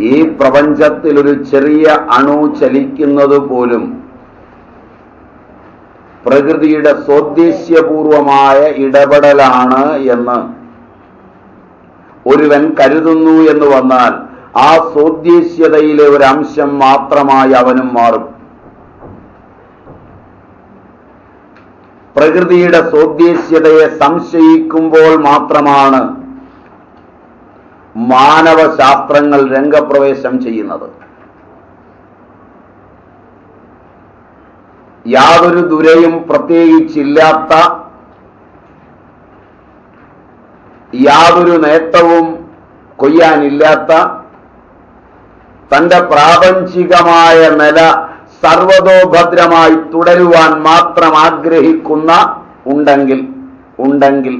ഈ പ്രപഞ്ചത്തിൽ ഒരു ചെറിയ അണു ചലിക്കുന്നത് പോലും പ്രകൃതിയുടെ സ്വദ്ദേശ്യപൂർവമായ ഇടപെടലാണ് എന്ന് ഒരുവൻ കരുതുന്നു എന്ന് വന്നാൽ ആ സ്വദ്ദേശ്യതയിലെ ഒരു അംശം മാത്രമായി അവനും മാറും. പ്രകൃതിയുടെ സ്വദ്ദേശ്യതയെ സംശയിക്കുമ്പോൾ മാത്രമാണ് മാനവശാസ്ത്രങ്ങൾ രംഗപ്രവേശം ചെയ്യുന്നത്. യാതൊരു ദുരയും പ്രത്യേകിച്ചില്ലാത്ത യാതൊരു നേട്ടവും കൊയ്യാനില്ലാത്ത തന്റെ പ്രാപഞ്ചികമായ നില സർവതോഭദ്രമായി തുടരുവാൻ മാത്രം ആഗ്രഹിക്കുന്ന ഉണ്ടെങ്കിൽ ഉണ്ടെങ്കിൽ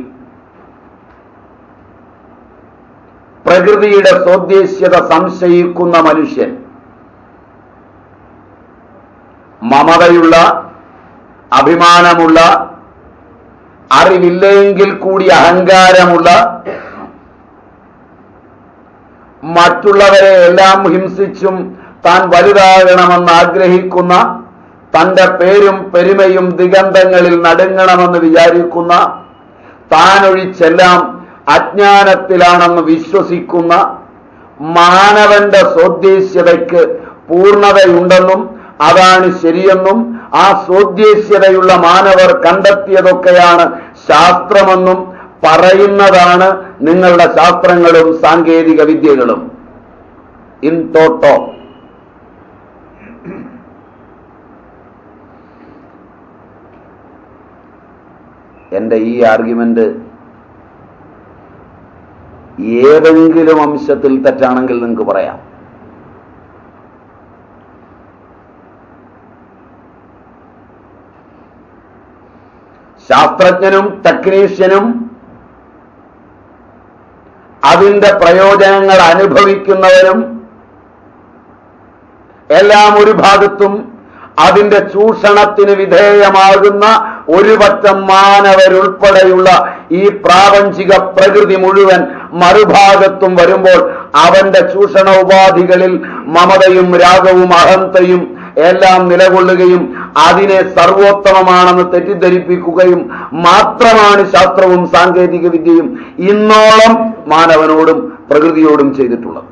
പ്രകൃതിയുടെ സ്വദ്ദേശ്യത സംശയിക്കുന്ന മനുഷ്യൻ. മമതയുള്ള അഭിമാനമുള്ള അറിവില്ലെങ്കിൽ കൂടി അഹങ്കാരമുള്ള മറ്റുള്ളവരെ എല്ലാം ഹിംസിച്ചും താൻ വലുതാകണമെന്ന് ആഗ്രഹിക്കുന്ന തന്റെ പേരും പെരുമയും ദിഗന്ധങ്ങളിൽ നടുങ്ങണമെന്ന് വിചാരിക്കുന്ന താനൊഴിച്ചെല്ലാം അജ്ഞാനത്തിലാണെന്ന് വിശ്വസിക്കുന്ന മാനവന്റെ സ്വദ്ദേശ്യതയ്ക്ക് പൂർണതയുണ്ടെന്നും അതാണ് ശരിയെന്നും ആ സ്വദ്ദേശ്യതയുള്ള മാനവർ കണ്ടെത്തിയതൊക്കെയാണ് ശാസ്ത്രമെന്നും പറയുന്നതാണ് നിങ്ങളുടെ ശാസ്ത്രങ്ങളും സാങ്കേതിക വിദ്യകളും. ഇൻ തോട്ടോ എന്റെ ഈ ആർഗ്യുമെന്റ് ഏതെങ്കിലും അംശത്തിൽ തെറ്റാണെങ്കിൽ നിങ്ങൾക്ക് പറയാം. ശാസ്ത്രജ്ഞനും ടെക്നീഷ്യനും അതിന്റെ പ്രയോജനങ്ങൾ അനുഭവിക്കുന്നവരും എല്ലാം ഒരു ഭാഗത്തും അതിന്റെ ചൂഷണത്തിന് വിധേയമാകുന്ന ഒരു പറ്റം മാനവരുൾപ്പെടെയുള്ള ഈ പ്രാപഞ്ചിക പ്രകൃതി മുഴുവൻ മറുഭാഗത്തും വരുമ്പോൾ അവന്റെ ചൂഷണ ഉപാധികളിൽ മമതയും രാഗവും അഹന്തയും എല്ലാം നിലകൊള്ളുകയും അതിനെ സർവോത്തമമാണെന്ന് തെറ്റിദ്ധരിപ്പിക്കുകയും മാത്രമാണ് ശാസ്ത്രവും സാങ്കേതിക വിദ്യയും ഇന്നോളം മാനവനോടും പ്രകൃതിയോടും ചെയ്തിട്ടുള്ളത്.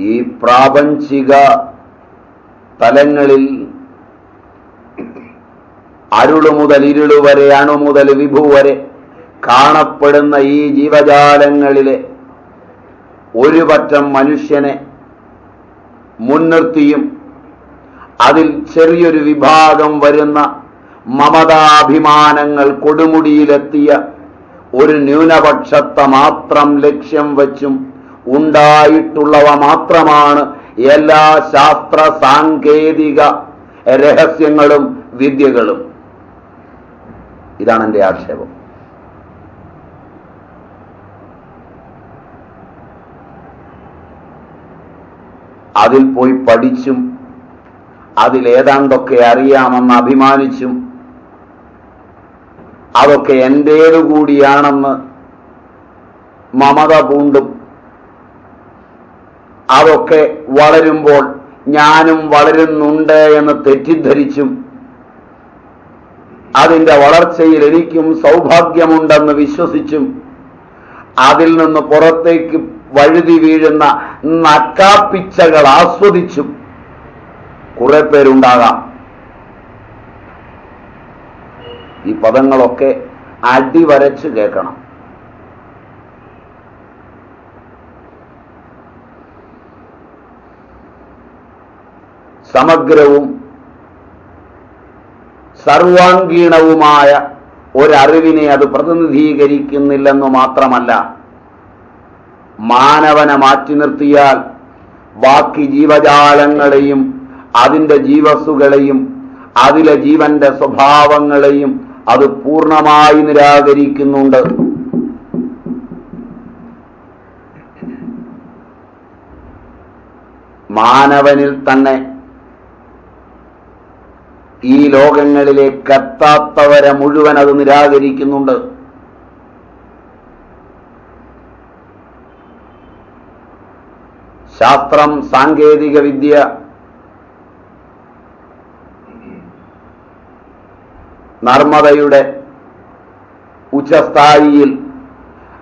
ഈ പ്രാപഞ്ചിക തലങ്ങളിൽ അരുളു മുതൽ ഇരുളു വരെ അണു മുതൽ വിഭു വരെ കാണപ്പെടുന്ന ഈ ജീവജാലങ്ങളിലെ ഒരു പറ്റം മനുഷ്യനെ മുൻനിർത്തിയും അതിൽ ചെറിയൊരു വിഭാഗം വരുന്ന മമതാഭിമാനങ്ങൾ കൊടുമുടിയിലെത്തിയ ഒരു ന്യൂനപക്ഷത്തെ മാത്രം ലക്ഷ്യം വച്ചും ഉണ്ടായിട്ടുള്ളവ മാത്രമാണ് എല്ലാ ശാസ്ത്ര സാങ്കേതിക രഹസ്യങ്ങളും വിദ്യകളും. ഇതാണ് എന്റെ ആക്ഷേപം. അതിൽ പോയി പഠിച്ചും അതിലേതാണ്ടൊക്കെ അറിയാമെന്ന് അഭിമാനിച്ചും അതൊക്കെ എന്റേതു കൂടിയാണെന്ന് മമത പൂണ്ടും അതൊക്കെ വളരുമ്പോൾ ഞാനും വളരുന്നുണ്ട് എന്ന് തെറ്റിദ്ധരിച്ചും അതിന്റെ വളർച്ചയിൽ എനിക്കും സൗഭാഗ്യമുണ്ടെന്ന് വിശ്വസിച്ചും അതിൽ നിന്ന് പുറത്തേക്ക് വഴുതി വീഴുന്ന നക്കാപ്പിച്ചകൾ ആസ്വദിച്ചും കുറെ പേരുണ്ടാകാം. ഈ പദങ്ങളൊക്കെ അടിവരച്ച് കേൾക്കണം. സമഗ്രവും സർവാംഗീണവുമായ ഒരറിവിനെ അത് പ്രതിനിധീകരിക്കുന്നില്ലെന്നു മാത്രമല്ല മാനവനെ മാറ്റി നിർത്തിയാൽ ബാക്കി ജീവജാലങ്ങളെയും അതിന്റെ ജീവസ്സുകളെയും അതിലെ ജീവന്റെ സ്വഭാവങ്ങളെയും അത് പൂർണമായി നിരാകരിക്കുന്നുണ്ട്. മാനവനിൽ തന്നെ ഈ ലോകങ്ങളിലേക്ക് എത്താത്തവരെ മുഴുവൻ അത് നിരാകരിക്കുന്നുണ്ട്. ശാസ്ത്രം സാങ്കേതിക വിദ്യ നർമ്മദയുടെ ഉച്ചസ്ഥായിയിൽ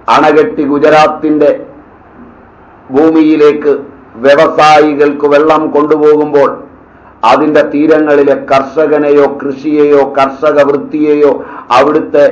അണകെട്ടി ഗുജറാത്തിന്റെ ഭൂമിയിലേക്ക് വ്യവസായികൾക്ക് വെള്ളം കൊണ്ടുപോകുമ്പോൾ അതിന്റെ തീരങ്ങളിലെ കർഷകനെയോ കൃഷിയെയോ കർഷക വൃത്തിയെയോ അവിടുത്തെ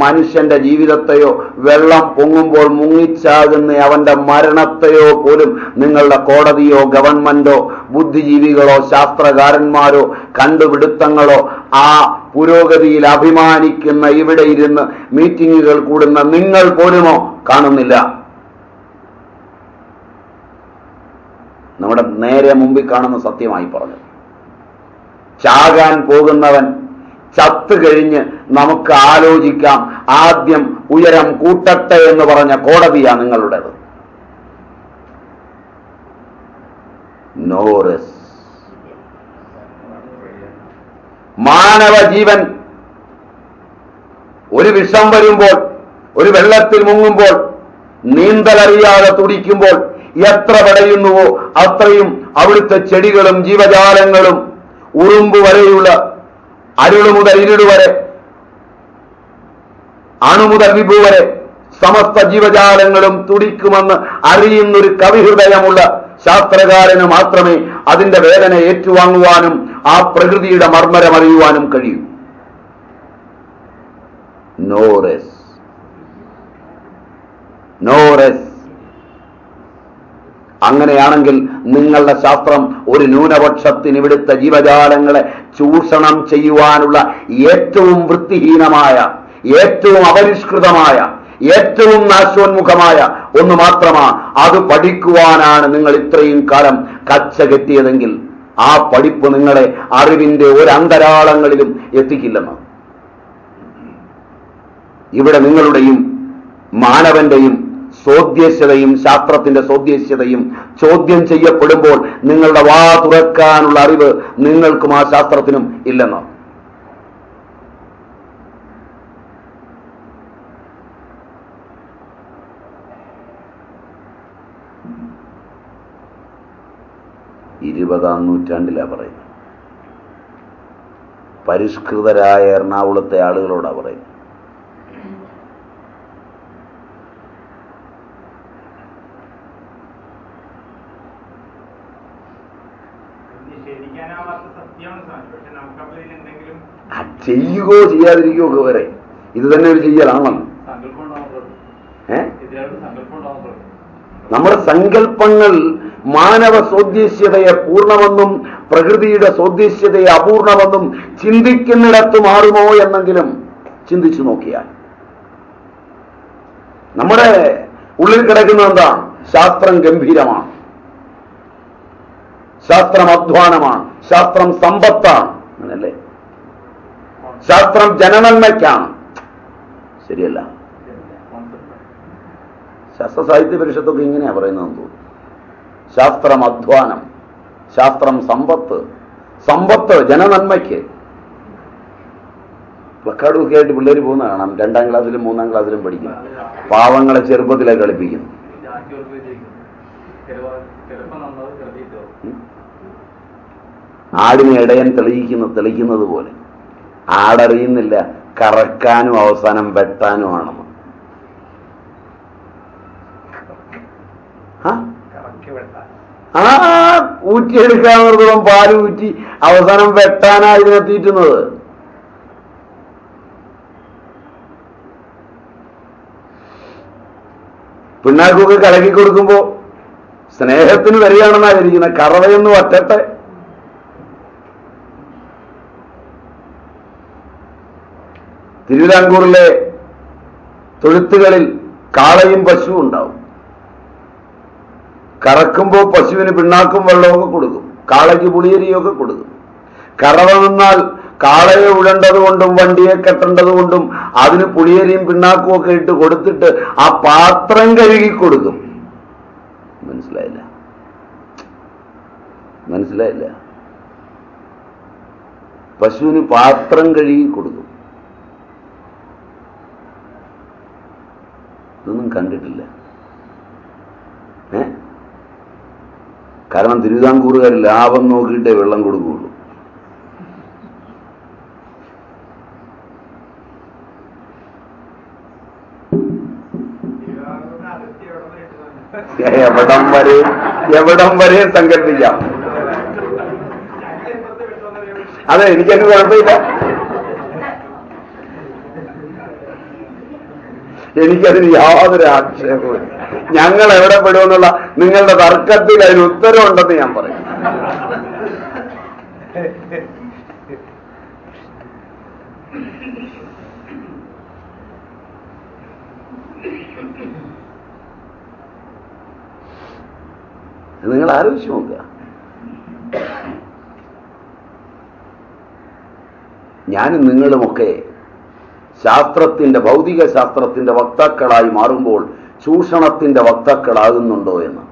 മനുഷ്യന്റെ ജീവിതത്തെയോ വെള്ളം പൊങ്ങുമ്പോൾ മുങ്ങിച്ചാകുന്ന അവന്റെ മരണത്തെയോ പോലും നിങ്ങളുടെ കോടതിയോ ഗവൺമെന്റോ ബുദ്ധിജീവികളോ ശാസ്ത്രകാരന്മാരോ കണ്ടുപിടുത്തങ്ങളോ ആ പുരോഗതിയിൽ അഭിമാനിക്കുന്ന ഇവിടെ ഇരുന്ന് മീറ്റിങ്ങുകൾ കൂടുന്ന നിങ്ങൾ പോലുമോ കാണുന്നില്ല. നമ്മുടെ നേരെ മുമ്പിൽ കാണുന്ന സത്യമായി പറഞ്ഞു. ചാകാൻ പോകുന്നവൻ ചത്തു കഴിഞ്ഞ് നമുക്ക് ആലോചിക്കാം. ആദ്യം ഉയരം കൂട്ടട്ടെ എന്ന് പറഞ്ഞ കോടതിയാ നിങ്ങളുടേത്. നോറസ്. മാനവ ജീവൻ ഒരു വിഷം വരുമ്പോൾ ഒരു വെള്ളത്തിൽ മുങ്ങുമ്പോൾ നീന്തലറിയാതെ തുടിക്കുമ്പോൾ എത്ര പടയുന്നുവോ അത്രയും അവിടുത്തെ ചെടികളും ജീവജാലങ്ങളും ഉറുമ്പ് വരെയുള്ള അരുൾ മുതൽ ഇരുട് വരെ അണു മുതൽ വിഭു വരെ സമസ്ത ജീവജാലങ്ങളും തുടിക്കുമെന്ന് അറിയുന്നൊരു കവിഹൃദയമുള്ള ശാസ്ത്രകാരന് മാത്രമേ അതിന്റെ വേദന ഏറ്റുവാങ്ങുവാനും ആ പ്രകൃതിയുടെ മർമ്മരം അറിയുവാനും കഴിയൂ. നോറസ്. നോറസ്. അങ്ങനെയാണെങ്കിൽ നിങ്ങളുടെ ശാസ്ത്രം ഒരു ന്യൂനപക്ഷത്തിന് ഇവിടുത്തെ ജീവജാലങ്ങളെ ചൂഷണം ചെയ്യുവാനുള്ള ഏറ്റവും വൃത്തിഹീനമായ ഏറ്റവും അപരിഷ്കൃതമായ ഏറ്റവും നാശോന്മുഖമായ ഒന്ന് മാത്രമാ അത് പഠിക്കുവാനാണ് നിങ്ങൾ ഇത്രയും കാലം കച്ച കെട്ടിയതെങ്കിൽ ആ പഠിപ്പ് നിങ്ങളെ അറിവിന്റെ ഒരു അന്തരാളങ്ങളിലും എത്തിക്കില്ലെന്ന്. ഇവിടെ നിങ്ങളുടെയും മാനവന്റെയും സോദ്ദേശതയും ശാസ്ത്രത്തിന്റെ സോദ്ദേശ്യതയും ചോദ്യം ചെയ്യപ്പെടുമ്പോൾ നിങ്ങളുടെ വാ തുറക്കാനുള്ള അറിവ് നിങ്ങൾക്കും ആ ശാസ്ത്രത്തിനും ഇല്ലെന്ന്? ഇരുപതാം നൂറ്റാണ്ടിലാ പറയുന്നത്. പരിഷ്കൃതരായ എറണാകുളത്തെ ആളുകളോടാ പറയുന്നത്. ചെയ്യുകയോ ചെയ്യാതിരിക്കുകയോ ഒക്കെ വരെ. ഇത് തന്നെ ഒരു ചെയ്യലാണല്ലോ. ഏ? നമ്മുടെ സങ്കല്പങ്ങൾ മാനവ സോദ്ദേശ്യതയെ പൂർണമെന്നും പ്രകൃതിയുടെ സോദ്ദേശ്യതയെ അപൂർണമെന്നും ചിന്തിക്കുന്നിടത്ത് മാറുമോ എന്നെങ്കിലും ചിന്തിച്ചു നോക്കിയാൽ. നമ്മുടെ ഉള്ളിൽ കിടക്കുന്ന എന്താ? ശാസ്ത്രം ഗംഭീരമാണ്. ശാസ്ത്രം അധ്വാനമാണ്. ശാസ്ത്രം സമ്പത്താണ്. അങ്ങനല്ലേ? ശാസ്ത്രം ജനനന്മയ്ക്കാണ് ശരിയല്ല. ശാസ്ത്ര സാഹിത്യ പരിഷത്തൊക്കെ ഇങ്ങനെയാ പറയുന്നത് തോന്നുന്നു. ശാസ്ത്രം അധ്വാനം ശാസ്ത്രം സമ്പത്ത് സമ്പത്ത് ജനനന്മയ്ക്ക് പ്ലക്കാർഡൊക്കെ ആയിട്ട് പിള്ളേർ പോകുന്ന കാണാം. രണ്ടാം ക്ലാസ്സിലും മൂന്നാം ക്ലാസ്സിലും പഠിക്കും പാവങ്ങളെ ചെറുപ്പത്തിലെ കളിപ്പിക്കും. ആടിനെ ഇടയൻ തെളിയിക്കുന്ന തെളിക്കുന്നത് പോലെ. ആടറിയുന്നില്ല. കറക്കാനും അവസാനം വെട്ടാനുമാണെന്ന് ആ? ഊറ്റിയെടുക്കാവുന്നിടത്തോളം പാൽ ഊറ്റി അവസാനം വെട്ടാനാ ഇതിനെത്തിയിട്ടുന്നത് പിണ്ണാക്കൊക്കെ കലക്കി കൊടുക്കുമ്പോ സ്നേഹത്തിന് വരികയാണെന്നാ വിചാരിക്കുന്നത് കറവയൊന്ന് വറ്റട്ടെ തിരുവിതാംകൂറിലെ തൊഴുത്തുകളിൽ കാളയും പശുവും ഉണ്ടാവും. കറക്കുമ്പോൾ പശുവിന് പിണ്ണാക്കും വെള്ളമൊക്കെ കൊടുക്കും. കാളയ്ക്ക് പുളിയരിയൊക്കെ കൊടുക്കും. കറവ നിന്നാൽ കാളയെ ഉഴണ്ടതുകൊണ്ടും വണ്ടിയെ കെട്ടേണ്ടത് കൊണ്ടും അതിന് പുളിയരിയും പിണ്ണാക്കും ഒക്കെ ഇട്ട് കൊടുത്തിട്ട് ആ പാത്രം കഴുകി കൊടുക്കും. മനസ്സിലായില്ല? മനസ്സിലായില്ല? പശുവിന് പാത്രം കഴുകി കൊടുക്കും. ഇതൊന്നും കണ്ടിട്ടില്ല. ഏ? കാരണം തിരുവിതാംകൂറുകാർ ലാഭം നോക്കിയിട്ടേ വെള്ളം കൊടുക്കുകയുള്ളൂ. എവിടെ വരെ എവിടം വരെ സങ്കല്പിക്കാം. അതെ എനിക്കതിന് കുഴപ്പമില്ല. എനിക്കതിന് യാതൊരു ആക്ഷേപവും ഞങ്ങൾ എവിടെ പെടുമെന്നുള്ള നിങ്ങളുടെ തർക്കത്തിൽ അതിന് ഉത്തരവുണ്ടെന്ന് ഞാൻ പറയും. നിങ്ങൾ ആലോചിച്ച് നോക്കുക. ഞാനും നിങ്ങളുമൊക്കെ ശാസ്ത്രത്തിന്റെ ഭൗതിക ശാസ്ത്രത്തിന്റെ വക്താക്കളായി മാറുമ്പോൾ ചൂഷണത്തിന്റെ വക്താക്കളാകുന്നുണ്ടോ എന്ന്.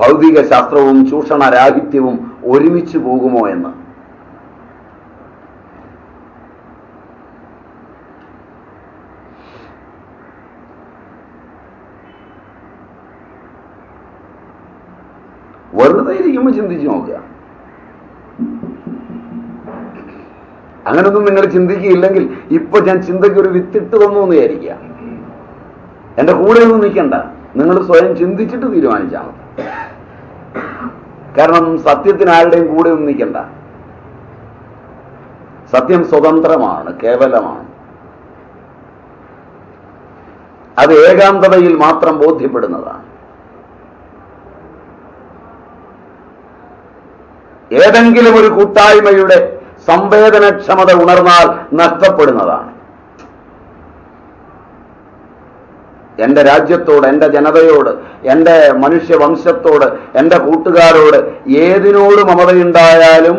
ഭൗതിക ശാസ്ത്രവും ചൂഷണരാഹിത്യവും ഒരുമിച്ച് പോകുമോ എന്ന്. വെറുതെ ഇരിക്കുമ്പോൾ ചിന്തിച്ചു നോക്കുക. അങ്ങനൊന്നും നിങ്ങൾ ചിന്തിക്കുകയില്ലെങ്കിൽ ഇപ്പൊ ഞാൻ ചിന്തയ്ക്ക് ഒരു വിത്തിട്ട് തന്നു എന്ന് വിചാരിക്കുക. എന്റെ കൂടെ ഒന്നും നിൽക്കണ്ട. നിങ്ങൾ സ്വയം ചിന്തിച്ചിട്ട് തീരുമാനിച്ചാൽ കാരണം സത്യത്തിന് ആരുടെയും കൂടെ ഒന്നും നിൽക്കണ്ട. സത്യം സ്വതന്ത്രമാണ് കേവലമാണ്. അത് ഏകാന്തതയിൽ മാത്രം ബോധ്യപ്പെടുന്നതാണ്. ഏതെങ്കിലും ഒരു കൂട്ടായ്മയുടെ സംവേദനക്ഷമത ഉണർന്നാൽ നഷ്ടപ്പെടുന്നതാണ്. എന്റെ രാജ്യത്തോട് എന്റെ ജനതയോട് എന്റെ മനുഷ്യവംശത്തോട് എന്റെ കൂട്ടുകാരോട് ഏതിനോട് മമതയുണ്ടായാലും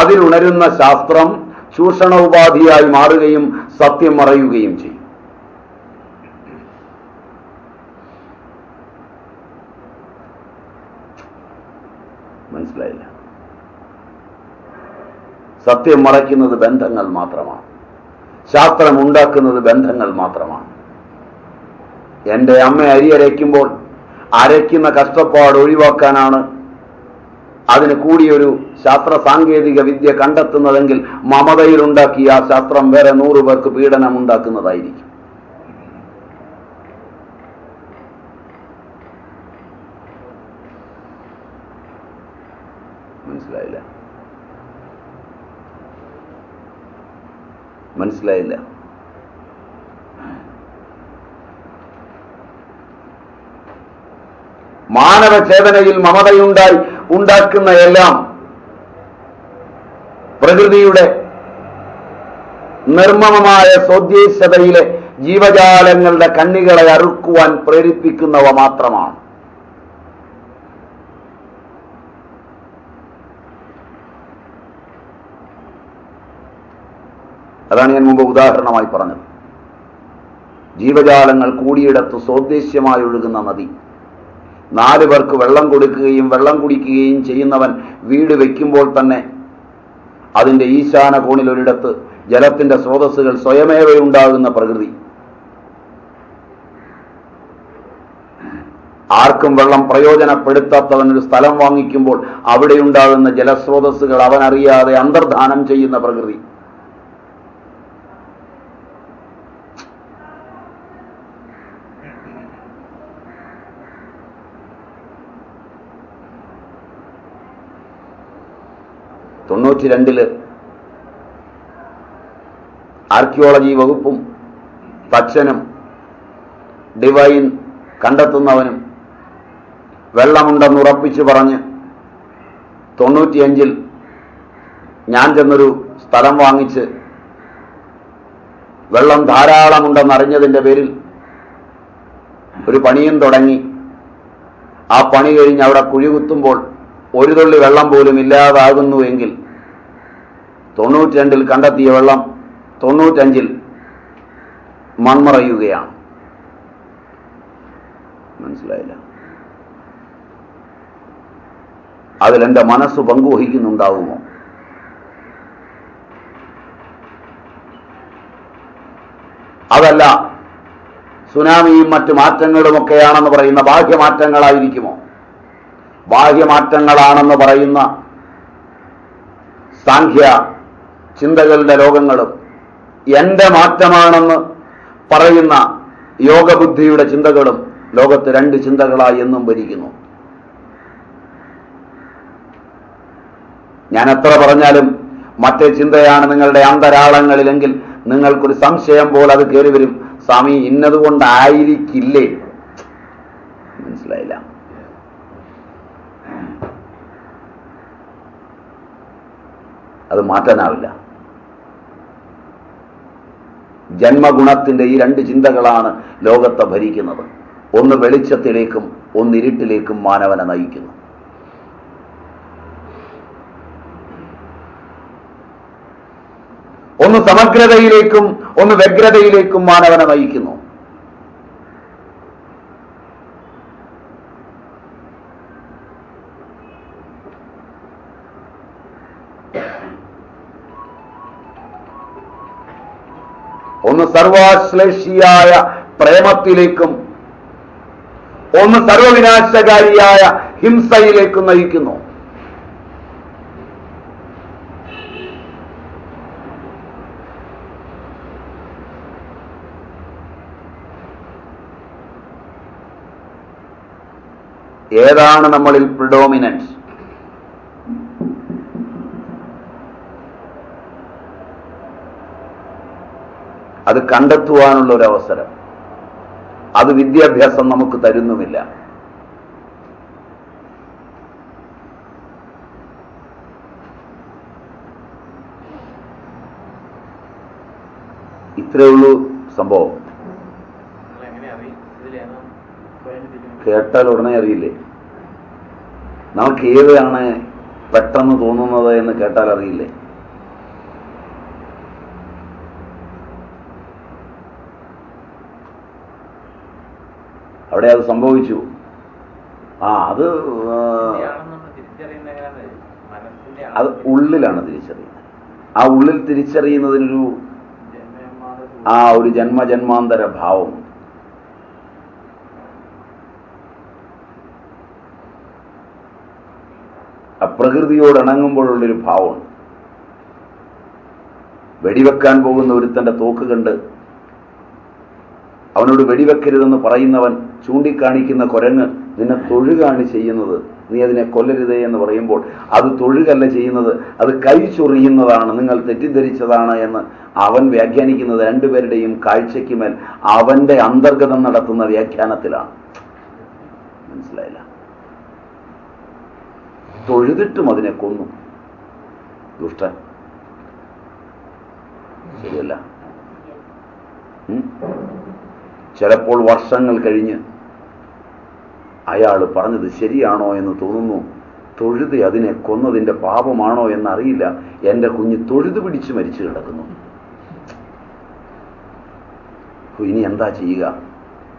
അതിലുണരുന്ന ശാസ്ത്രം ചൂഷണ ഉപാധിയായി മാറുകയും സത്യം മറയുകയും ചെയ്യും മനസ്സിലായില്ല സത്യം മറയ്ക്കുന്നത് ബന്ധങ്ങൾ മാത്രമാണ്. ശാസ്ത്രം ഉണ്ടാക്കുന്നത് ബന്ധങ്ങൾ മാത്രമാണ്. എന്റെ അമ്മ അരി അരയ്ക്കുമ്പോൾ അരയ്ക്കുന്ന കഷ്ടപ്പാട് ഒഴിവാക്കാനാണ് അതിന് കൂടിയൊരു ശാസ്ത്ര സാങ്കേതിക വിദ്യ കണ്ടെത്തുന്നതെങ്കിൽ മമതയിലുണ്ടാക്കിയ ആ ശാസ്ത്രം വേറെ നൂറു പേർക്ക് പീഡനം ഉണ്ടാക്കുന്നതായിരിക്കും. മനസ്സിലായില്ല? മനസ്സിലായില്ല. മാനവ ചേതനയിൽ മമതയുണ്ടായി ഉണ്ടാക്കുന്ന എല്ലാം പ്രകൃതിയുടെ നിർമ്മമമായ സ്വദേശതയിലെ ജീവജാലങ്ങളുടെ കണ്ണികളെ അറുക്കുവാൻ പ്രേരിപ്പിക്കുന്നവ മാത്രമാണ്. അതാണ് ഞാൻ മുമ്പ് ഉദാഹരണമായി പറഞ്ഞത്. ജീവജാലങ്ങൾ കൂടിയിടത്ത് സ്വദ്ദേശ്യമായി ഒഴുകുന്ന നദി. നാല് പേർക്ക് വെള്ളം കൊടുക്കുകയും വെള്ളം കുടിക്കുകയും ചെയ്യുന്നവൻ വീട് വയ്ക്കുമ്പോൾ തന്നെ അതിന്റെ ഈശാന കോണിൽ ഒരിടത്ത് ജലത്തിന്റെ സ്രോതസ്സുകൾ സ്വയമേവ ഉണ്ടാകുന്ന പ്രകൃതി. ആർക്കും വെള്ളം പ്രയോജനപ്പെടുത്താത്തവൻ ഒരു സ്ഥലം വാങ്ങിക്കുമ്പോൾ അവിടെയുണ്ടാകുന്ന ജലസ്രോതസ്സുകൾ അവനറിയാതെ അന്തർധാനം ചെയ്യുന്ന പ്രകൃതി. തൊണ്ണൂറ്റി രണ്ടിൽ ആർക്കിയോളജി വകുപ്പും തച്ചനും ഡിവൈൻ കണ്ടെത്തുന്നവനും വെള്ളമുണ്ടെന്ന് ഉറപ്പിച്ചു പറഞ്ഞ് തൊണ്ണൂറ്റിയഞ്ചിൽ ഞാൻ ചെന്നൊരു സ്ഥലം വാങ്ങിച്ച് വെള്ളം ധാരാളമുണ്ടെന്നറിഞ്ഞതിന്റെ പേരിൽ ഒരു പണിയും തുടങ്ങി. ആ പണി കഴിഞ്ഞ് അവിടെ കുഴി കുത്തുമ്പോൾ ഒരു തുള്ളി വെള്ളം പോലും ഇല്ലാതാകുന്നുവെങ്കിൽ തൊണ്ണൂറ്റിരണ്ടിൽ കണ്ടെത്തിയ വെള്ളം തൊണ്ണൂറ്റഞ്ചിൽ മൺമറയുകയാണ്. മനസ്സിലായില്ല? അതിലെന്റെ മനസ്സ് പങ്കുവഹിക്കുന്നുണ്ടാവുമോ? അതല്ല സുനാമിയും മറ്റു മാറ്റങ്ങളുമൊക്കെയാണെന്ന് പറയുന്ന ബാഹ്യമാറ്റങ്ങളായിരിക്കുമോ? ബാഹ്യമാറ്റങ്ങളാണെന്ന് പറയുന്ന സാഖ്യ ചിന്തകളുടെ ലോകങ്ങളും എന്റെ മാറ്റമാണെന്ന് പറയുന്ന യോഗബുദ്ധിയുടെ ചിന്തകളും ലോകത്ത് രണ്ട് ചിന്തകളായി എന്നും ഭരിക്കുന്നു. ഞാൻ എത്ര പറഞ്ഞാലും മറ്റേ ചിന്തയാണ് നിങ്ങളുടെ അന്തരാളങ്ങളിലെങ്കിൽ നിങ്ങൾക്കൊരു സംശയം പോലെ അത് കയറി വരും. സ്വാമി ഇന്നതുകൊണ്ടായിരിക്കില്ലേ മനസ്സിലായില്ല അത് മാറ്റാനാവില്ല. ജന്മഗുണത്തിന്റെ ഈ രണ്ട് ചിന്തകളാണ് ലോകത്തെ ഭരിക്കുന്നത്. ഒന്ന് വെളിച്ചത്തിലേക്കും ഒന്ന് ഇരുട്ടിലേക്കും മാനവനെ നയിക്കുന്നു. ഒന്ന് സമഗ്രതയിലേക്കും ഒന്ന് വ്യഗ്രതയിലേക്കും മാനവനെ നയിക്കുന്നു. ഒന്ന് സർവാശ്ലേഷിയായ പ്രേമത്തിലേക്കും ഒന്ന് സർവവിനാശകാരിയായ ഹിംസയിലേക്കും നയിക്കുന്നു. ഏതാണ് നമ്മളിൽ പ്രിഡോമിനൻസ് അത് കണ്ടെത്തുവാനുള്ള ഒരു അവസരം. അത് വിദ്യാഭ്യാസം നമുക്ക് തരുന്നുമില്ല. ഇത്രയേ ഉള്ളൂ സംഭവം. കേട്ടാൽ ഉടനെ അറിയില്ലേ? നമുക്ക് ഏതാണ് പെട്ടെന്ന് തോന്നുന്നത് എന്ന് കേട്ടാൽ അറിയില്ലേ? അവിടെ അത് സംഭവിച്ചു. ആ അത് അത് ഉള്ളിലാണ് തിരിച്ചറിയുന്നത്. ആ ഉള്ളിൽ തിരിച്ചറിയുന്നതിനൊരു ആ ഒരു ജന്മജന്മാന്തര ഭാവം. പ്രകൃതിയോട് ഇണങ്ങുമ്പോഴുള്ളൊരു ഭാവമുണ്ട് വെടിവെക്കാൻ പോകുന്ന ഒരുത്തന്റെ തോക്ക് കണ്ട് അവനോട് വെടിവെക്കരുതെന്ന് പറയുന്നവൻ ചൂണ്ടിക്കാണിക്കുന്ന കുരങ്ങ് നിന്നെ തൊഴുകാണ് ചെയ്യുന്നത്. നീ അതിനെ കൊല്ലരുതേ എന്ന് പറയുമ്പോൾ അത് തൊഴുകല്ല ചെയ്യുന്നത്. അത് കൈ ചൊറിയുന്നതാണ്. നിങ്ങൾ തെറ്റിദ്ധരിച്ചതാണ് എന്ന് അവൻ വ്യാഖ്യാനിക്കുന്നത് രണ്ടുപേരുടെയും കാഴ്ചയ്ക്ക് മേൽ അവന്റെ അന്തർഗതം നടത്തുന്ന വ്യാഖ്യാനത്തിലാണ്. മനസ്സിലായില്ല? തൊഴുതിട്ടും അതിനെ കൊന്നു. ദുഷ്ടൻ. ശരിയല്ല? ചിലപ്പോൾ വർഷങ്ങൾ കഴിഞ്ഞ് അയാൾ പറഞ്ഞത് ശരിയാണോ എന്ന് തോന്നുന്നു. തൊഴുത് അതിനെ കൊന്നതിന്റെ പാപമാണോ എന്നറിയില്ല. എന്റെ കുഞ്ഞ് തൊഴുത് പിടിച്ച് മരിച്ചു കിടക്കുന്നു. ഇനി എന്താ ചെയ്യുക?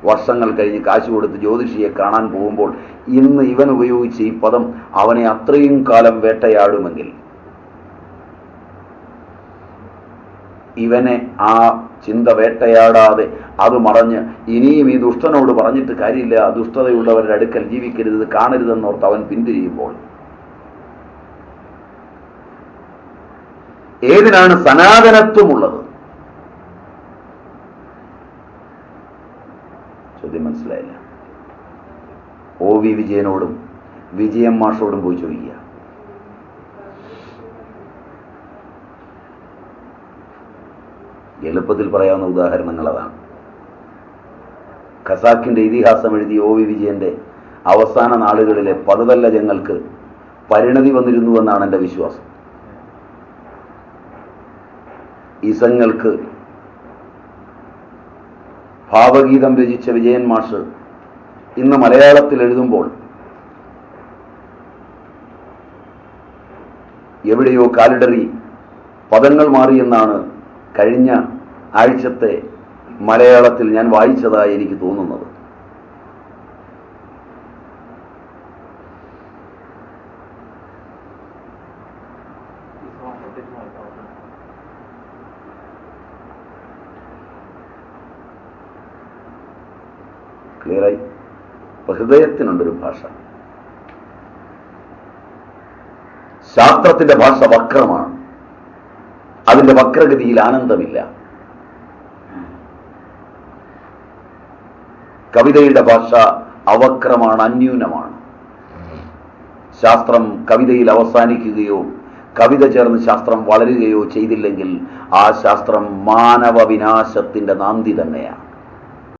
വർഷങ്ങൾ കഴിഞ്ഞ് കാശ് കൊടുത്ത് ജ്യോതിഷിയെ കാണാൻ പോകുമ്പോൾ ഇന്ന് ഇവൻ ഉപയോഗിച്ച ഈ പദം അവനെ അത്രയും കാലം വേട്ടയാടുമെങ്കിൽ ഇവനെ ആ ചിന്ത വേട്ടയാടാതെ അത് മറഞ്ഞ് ഇനിയും ഈ ദുഷ്ടനോട് പറഞ്ഞിട്ട് കാര്യമില്ല. ദുഷ്ടതയുള്ളവരുടെ അടുക്കൽ ജീവിക്കരുത് കാണരുതെന്നോർത്ത് അവൻ പിന്തിരിയുമ്പോൾ ഏതിനാണ് സനാതനത്വമുള്ളത്? ചോദ്യം മനസ്സിലായില്ല. ഒ വി വിജയനോടും വിജയം മാഷോടും പോയി ചോദിക്കുക. എളുപ്പത്തിൽ പറയാവുന്ന ഉദാഹരണങ്ങൾ അതാണ് ഖസാക്കിന്റെ ഇതിഹാസം എഴുതിയ ഒ വി വിജയന്റെ അവസാന നാളുകളിലെ പതുതല്ലജങ്ങൾക്ക് പരിണതി വന്നിരുന്നുവെന്നാണ് എന്റെ വിശ്വാസം. ഇസങ്ങൾക്ക് ഭാവഗീതം രചിച്ച വിജയൻ മാഷ് ഇന്ന് മലയാളത്തിൽ എഴുതുമ്പോൾ എവിടെയോ കാലിടറി പദങ്ങൾ മാറിയെന്നാണ് കഴിഞ്ഞ ആഴ്ചത്തെ മലയാളത്തിൽ ഞാൻ വായിച്ചതായി എനിക്ക് തോന്നുന്നത്. ക്ലിയറായി? ഹൃദയത്തിനുണ്ടൊരു ഭാഷ. ശാസ്ത്രത്തിന്റെ ഭാഷ വക്രമാണ്. അതിന്റെ വക്രഗതിയിൽ ആനന്ദമില്ല. കവിതയുടെ ഭാഷ അവക്രമാണ് അന്യൂനമാണ്. ശാസ്ത്രം കവിതയിൽ അവസാനിക്കുകയോ കവിത ചേർന്ന് ശാസ്ത്രം വളരുകയോ ചെയ്തില്ലെങ്കിൽ ആ ശാസ്ത്രം മാനവ വിനാശത്തിന്റെ നാന്തി തന്നെയാണ്.